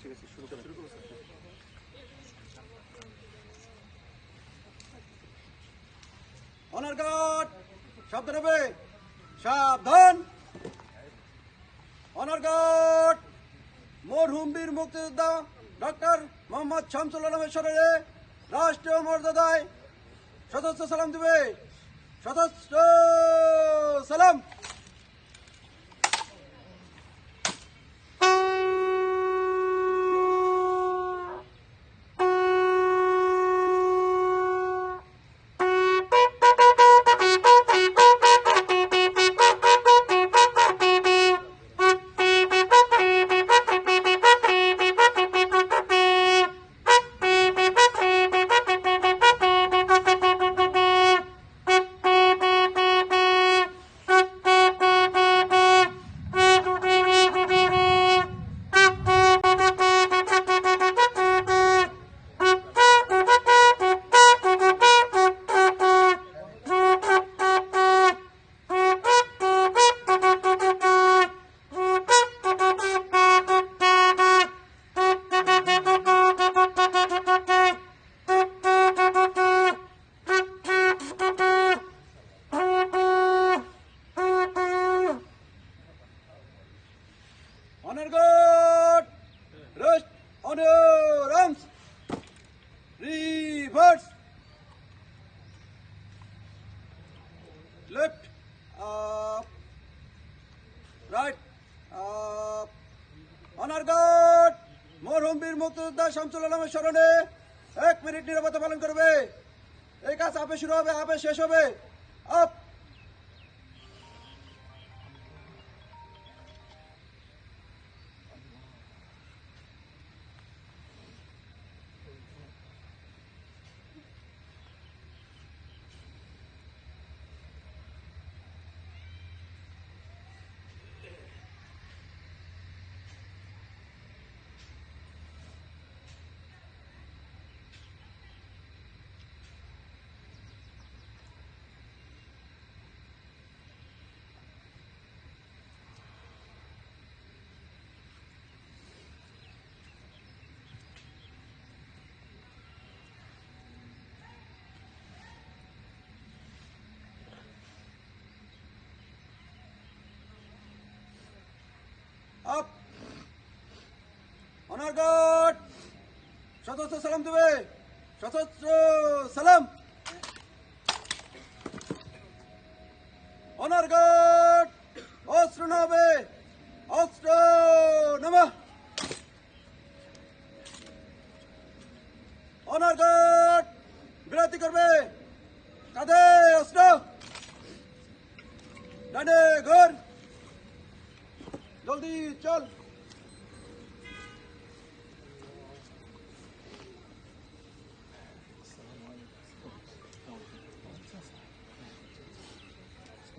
ঠিক আছে শুরু করেন অনার গার্ড সাবধান হবে সাবধান। অনার গার্ড মরহুম বীর মুক্তিযোদ্ধা ডক্টর মোহাম্মদ শামসুল আলমের শরীরে রাষ্ট্রীয় মর্যাদায় সদস্য সালাম দিবে। সদস্য সালাম। Your arms! Reverse! Left, up, right, up. Honor guard! মরহুম বীর মুক্তিযোদ্ধা শামসুল আলমের স্মরণে এক মিনিট নিরাপত্তা পালন করবে এই কাজ আপে শুরু হবে আপে শেষ হবে আপ আপ। অনার গার্ড সদস্য সালাম দেবে। সদস্য সালাম। অনার গার্ড অস্ত্র নামে অস্ত্র নামা। অনার বিরতি করবে। কাঁধে অস্ত্র। ডানে ঘর। জলদি চল